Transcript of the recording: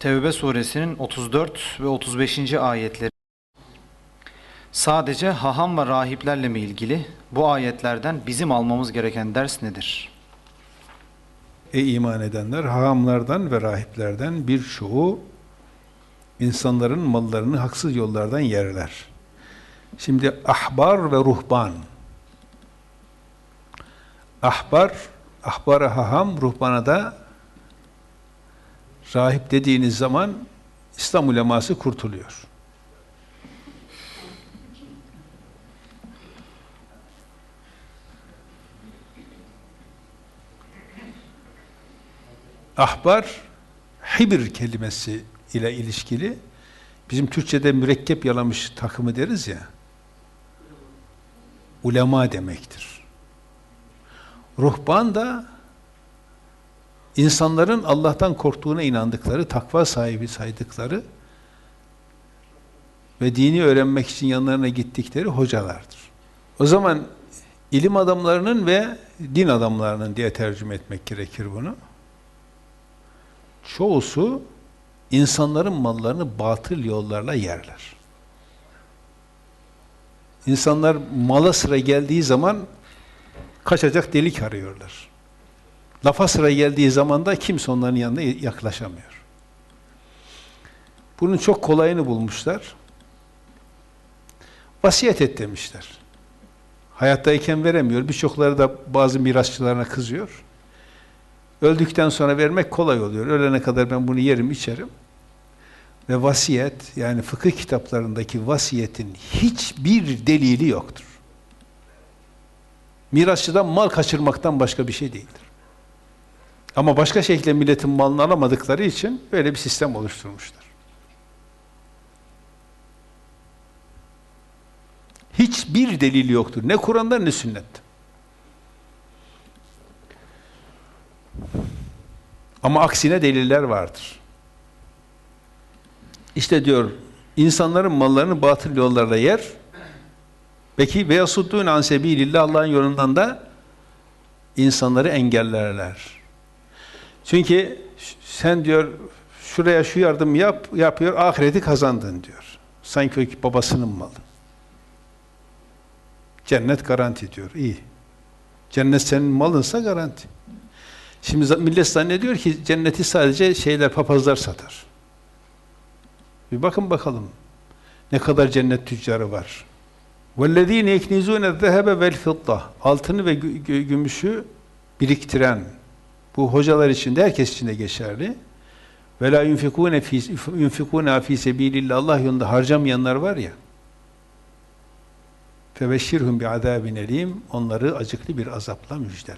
Tevbe suresinin 34 ve 35. ayetleri. Sadece haham ve rahiplerle mi ilgili? Bu ayetlerden bizim almamız gereken ders nedir? Ey iman edenler, hahamlardan ve rahiplerden birçoğu insanların mallarını haksız yollardan yerler. Şimdi ahbar ve ruhban. Ahbar, ahbara haham, ruhbana da rahip dediğiniz zaman İslam uleması kurtuluyor. Ahbar, hibir kelimesi ile ilişkili. Bizim Türkçe'de mürekkep yalamış takımı deriz ya. Ulema demektir. Ruhban da insanların Allah'tan korktuğuna inandıkları, takva sahibi saydıkları ve dini öğrenmek için yanlarına gittikleri hocalardır. O zaman ilim adamlarının ve din adamlarının diye tercüme etmek gerekir bunu çoğusu insanların mallarını batıl yollarla yerler. İnsanlar mala sıra geldiği zaman kaçacak delik arıyorlar. Lafa sıra geldiği zaman da kimse onların yanına yaklaşamıyor. Bunun çok kolayını bulmuşlar. Vasiyet et demişler. Hayattayken veremiyor. Birçokları da bazı mirasçılarına kızıyor. Öldükten sonra vermek kolay oluyor. Ölene kadar ben bunu yerim, içerim. Ve vasiyet, yani fıkıh kitaplarındaki vasiyetin hiçbir delili yoktur. Mirasçıdan mal kaçırmaktan başka bir şey değildir. Ama başka şekilde milletin malını alamadıkları için böyle bir sistem oluşturmuşlar. Hiçbir delili yoktur. Ne Kur'an'da ne sünnette. Ama aksine deliller vardır. İşte diyor, insanların mallarını batıl yollarla yer. Peki ve yasuddûn an sebilillah Allah'ın yolundan da insanları engellerler. Çünkü sen diyor şuraya şu yardım yap, yapıyor, ahireti kazandın diyor. Sanki o babasının malı. Cennet garanti diyor. İyi. Cennet senin malınsa garanti. Şimdi millet zannediyor ki cenneti sadece şeyler, papazlar satar. Bir bakın bakalım ne kadar cennet tüccarı var. وَالَّذ۪ينَ يَكْنِزُونَ الذَّهَبَ وَالْفِضَّةِ Altını ve gü gümüşü biriktiren, bu hocalar için de herkes için de geçerli. وَلَا يُنْفِقُونَ ف۪ي يُنْفِقُونَ ف۪ي سَب۪يلِ Allah yolunda harcamayanlar var ya, فَبَشِّرْهُمْ بِعَذَابٍ elim Onları acıklı bir azapla müjdele.